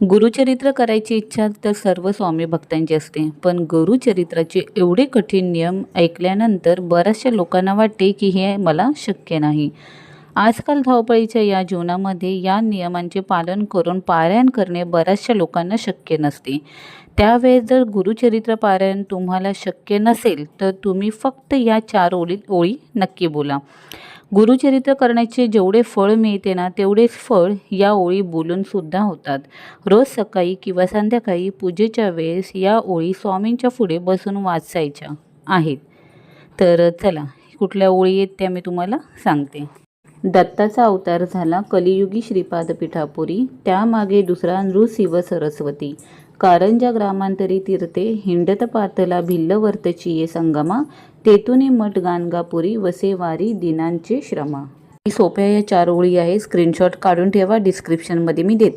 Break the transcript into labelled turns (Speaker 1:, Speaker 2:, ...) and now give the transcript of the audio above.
Speaker 1: गुरुचरित्र करायची इच्छा तर सर्व स्वामी भक्तांची असते. पण गुरुचरित्राचे एवढे कठीण नियम ऐकल्यानंतर बऱ्याचशा लोकांना वाटते की हे मला शक्य नाही. आजकाल धावपळीच्या या जीवनामध्ये या नियमांचे पालन करून पारायण करणे बऱ्याचशा लोकांना शक्य नसते. त्यावेळेस जर गुरुचरित्र पारायण तुम्हाला शक्य नसेल तर तुम्ही फक्त या चार ओळी ओळी नक्की बोला. गुरुचरित्र करण्याचे जेवढे फळ मिळते ना तेवढेच फळ या ओळी बोलून सुद्धा होतात. रोज सकाळी किंवा संध्याकाळी पूजेच्या वेळेस या ओळी स्वामींच्या पुढे बसून वाचायच्या आहेत. तर चला कुठल्या ओळी आहेत त्या मी तुम्हाला सांगते. दत्ताचा अवतार झाला कलियुगी श्रीपाद पिठापुरी त्यामागे दुसरा नृसिंह सरस्वती. कारंजा ग्रामांतरी तीर्थे हिंडत पातला भिल्लवर्तची ये संगमा तेतुने मठ गाणगापुरी वसेवारी दिनांचे श्रमा. ही सोप्या या चार ओळी आहे स्क्रीनशॉट काढून ठेवा. डिस्क्रिप्शनमध्ये मी देते.